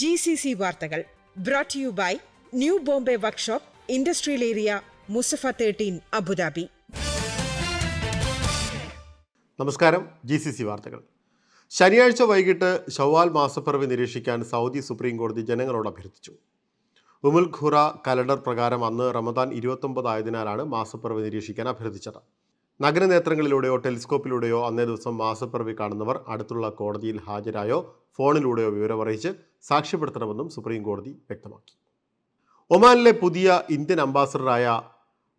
G C C വാർത്തകൾ brought you by New Bombay workshop industrial area Musaffah thirteen Abu Dhabi നമസ്കാരം G C C വാർത്തകൾ. ശനിയാഴ്ച വൈകിട്ട് ഷവാൽ മാസപ്പിറവി നിരീക്ഷിക്കാൻ സൗദി സുപ്രീം കോടതി ജനങ്ങളോട് അഭ്യർത്ഥിച്ചു. ഉമുൽ ഖുറ കലണ്ടർ പ്രകാരം അന്ന് റമദാൻ ഇരുപത്തൊമ്പത് ആയതിനാലാണ് മാസപ്പിറവി നിരീക്ഷിക്കാൻ അഭ്യർത്ഥിച്ചത്. നഗരനേത്രങ്ങളിലൂടെയോ ടെലിസ്കോപ്പിലൂടെയോ അന്നേ ദിവസം മാസപ്പിറവി കാണുന്നവർ അടുത്തുള്ള കോടതിയിൽ ഹാജരായോ ഫോണിലൂടെയോ വിവരം വിവരമറിയിച്ച് സാക്ഷ്യപ്പെടുത്തണമെന്നും സുപ്രീം കോടതി വ്യക്തമാക്കി. ഒമാനിലെ പുതിയ ഇന്ത്യൻ അംബാസഡറായ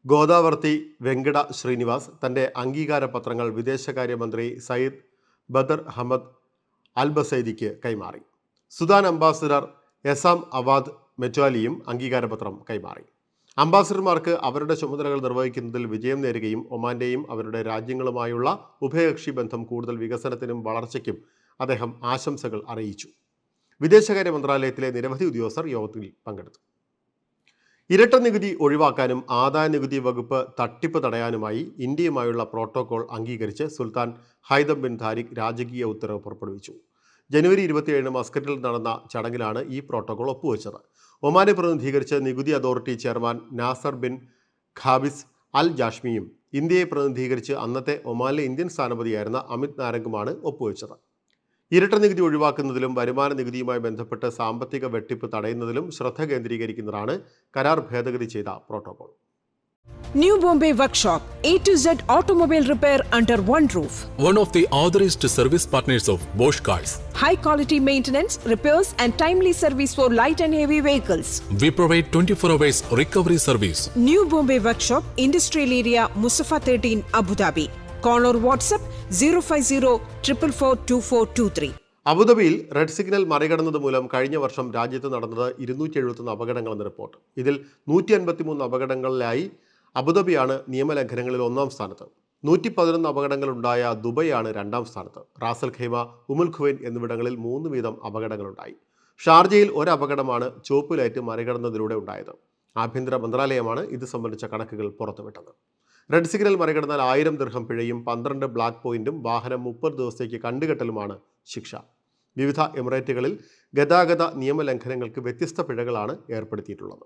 ഗോദാവർത്തി വെങ്കട ശ്രീനിവാസ് തന്റെ അംഗീകാര പത്രങ്ങൾ വിദേശകാര്യമന്ത്രി സയ്യിദ് ബദർ അഹമ്മദ് അൽബസൈദിക്ക് കൈമാറി. സുദാൻ അംബാസഡർ എസാം അവാദ് മെറ്റ്വാലിയും അംഗീകാരപത്രം കൈമാറി. അംബാസഡർമാർക്ക് അവരുടെ ചുമതലകൾ നിർവഹിക്കുന്നതിൽ വിജയം നേരുകയും ഒമാന്റെയും അവരുടെ രാജ്യങ്ങളുമായുള്ള ഉഭയകക്ഷി ബന്ധം കൂടുതൽ വികസനത്തിനും വളർച്ചയ്ക്കും അദ്ദേഹം ആശംസകൾ അറിയിച്ചു. വിദേശകാര്യ മന്ത്രാലയത്തിലെ നിരവധി ഉദ്യോഗസ്ഥർ യോഗത്തിൽ പങ്കെടുത്തു. ഇരട്ട നികുതി ഒഴിവാക്കാനും ആദായ നികുതി വകുപ്പ് തട്ടിപ്പ് തടയാനുമായി ഇന്ത്യയുമായുള്ള പ്രോട്ടോകോൾ അംഗീകരിച്ച് സുൽത്താൻ ഹൈദം ബിൻ താരിഖ് രാജകീയ ഉത്തരവ് പുറപ്പെടുവിച്ചു. ജനുവരി ഇരുപത്തിയേഴിന് മസ്കറ്റിൽ നടന്ന ചടങ്ങിലാണ് ഈ പ്രോട്ടോകോൾ ഒപ്പുവെച്ചത്. ഒമാനെ പ്രതിനിധീകരിച്ച് നികുതി authority chairman Nasser bin Khabis Al ജാഷ്മിയും ഇന്ത്യയെ പ്രതിനിധീകരിച്ച് അന്നത്തെ ഒമാനിലെ ഇന്ത്യൻ സ്ഥാനപതിയായിരുന്ന അമിത് നാരംഗുമാണ് ഒപ്പുവെച്ചത്. ഇരട്ട നികുതി ഒഴിവാക്കുന്നതിലും വരുമാന നികുതിയുമായി ബന്ധപ്പെട്ട് സാമ്പത്തിക വെട്ടിപ്പ് തടയുന്നതിലും ശ്രദ്ധ കേന്ദ്രീകരിക്കുന്നതാണ് കരാർ ഭേദഗതി ചെയ്ത protocol. New Bombay Workshop, A to Z automobile repair under one roof. one of the authorized service partners of Bosch Cars. high quality maintenance, repairs, and timely service for light and heavy vehicles. We provide 24 hours recovery service. New Bombay Workshop, Industrial Area, Musafa 13, Abu Dhabi. Call or WhatsApp 050 444 അബുദാബിയിൽ red signal മറികടന്നത് മൂലം കഴിഞ്ഞ വർഷം രാജ്യത്ത് നടന്നത് ഇരുന്നൂറ്റി എഴുപത്തൊന്ന് അപകടങ്ങളെന്ന് report ഇതിൽ നൂറ്റി അൻപത്തിമൂന്ന് അപകടങ്ങളിലായി അബുദാബിയാണ് നിയമലംഘനങ്ങളിൽ ഒന്നാം സ്ഥാനത്ത്. നൂറ്റി പതിനൊന്ന് അപകടങ്ങളുണ്ടായ ദുബൈയാണ് രണ്ടാം സ്ഥാനത്ത്. റാസൽ ഖൈമ ഉമുൽ ഖുവൈൻ എന്നിവിടങ്ങളിൽ മൂന്ന് വീതം അപകടങ്ങളുണ്ടായി. ഷാർജയിൽ ഒരു അപകടമാണ് ചുവപ്പ് ലൈറ്റ് മറികടന്നതിലൂടെ ഉണ്ടായത്. ആഭ്യന്തര മന്ത്രാലയമാണ് ഇത് സംബന്ധിച്ച കണക്കുകൾ പുറത്തുവിട്ടത്. റെഡ് സിഗ്നൽ മറികടന്നാൽ ആയിരം ദീർഘം പിഴയും പന്ത്രണ്ട് ബ്ലാക്ക് പോയിന്റും വാഹനം മുപ്പത് ദിവസത്തേക്ക് കണ്ടുകെട്ടലുമാണ് ശിക്ഷ. വിവിധ എമിറേറ്റുകളിൽ ഗതാഗത നിയമലംഘനങ്ങൾക്ക് വ്യത്യസ്ത പിഴകളാണ് ഏർപ്പെടുത്തിയിട്ടുള്ളത്.